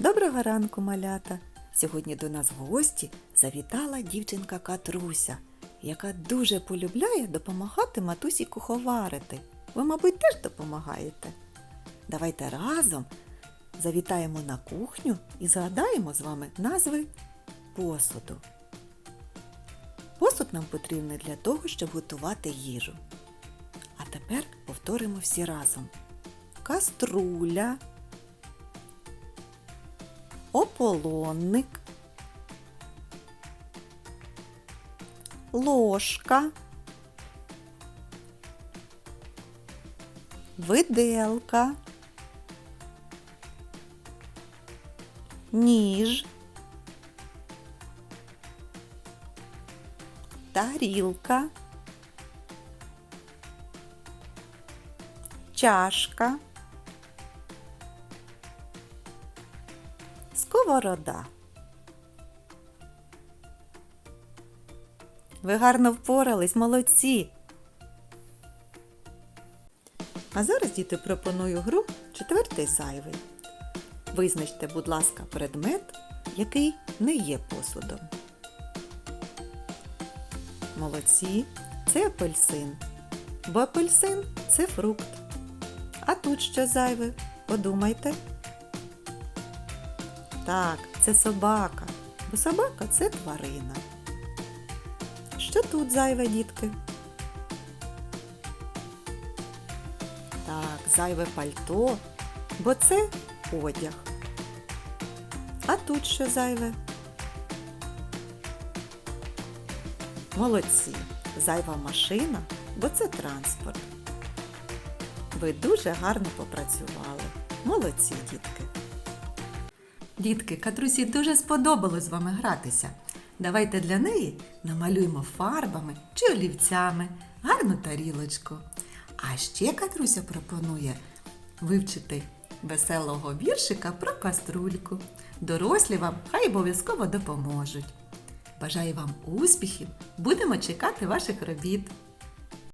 Доброго ранку, малята! Сьогодні до нас в гості завітала дівчинка Катруся, яка дуже полюбляє допомагати матусі куховарити. Ви, мабуть, теж допомагаєте. Давайте разом завітаємо на кухню і згадаємо з вами назви посуду. Посуд нам потрібний для того, щоб готувати їжу. А тепер повторимо всі разом. Каструля, ополонник, ложка, виделка, ніж, тарілка, чашка, сковорода. Ви гарно впорались, молодці. А зараз, діти, пропоную гру четвертий зайвий. Визначте, будь ласка, предмет, який не є посудом. Молодці, це апельсин. Бо апельсин це фрукт. А тут що зайве? Подумайте. Так, це собака, бо собака це тварина. Що тут зайве, дітки? Так, зайве пальто, бо це одяг. А тут що зайве? Молодці! Зайва машина, бо це транспорт. Ви дуже гарно попрацювали. Молодці, дітки. Дітки, Катрусі дуже сподобалось з вами гратися. Давайте для неї намалюємо фарбами чи олівцями гарну тарілочку. А ще Катруся пропонує вивчити веселого віршика про каструльку. Дорослі вам хай обов'язково допоможуть. Бажаю вам успіхів! Будемо чекати ваших робіт!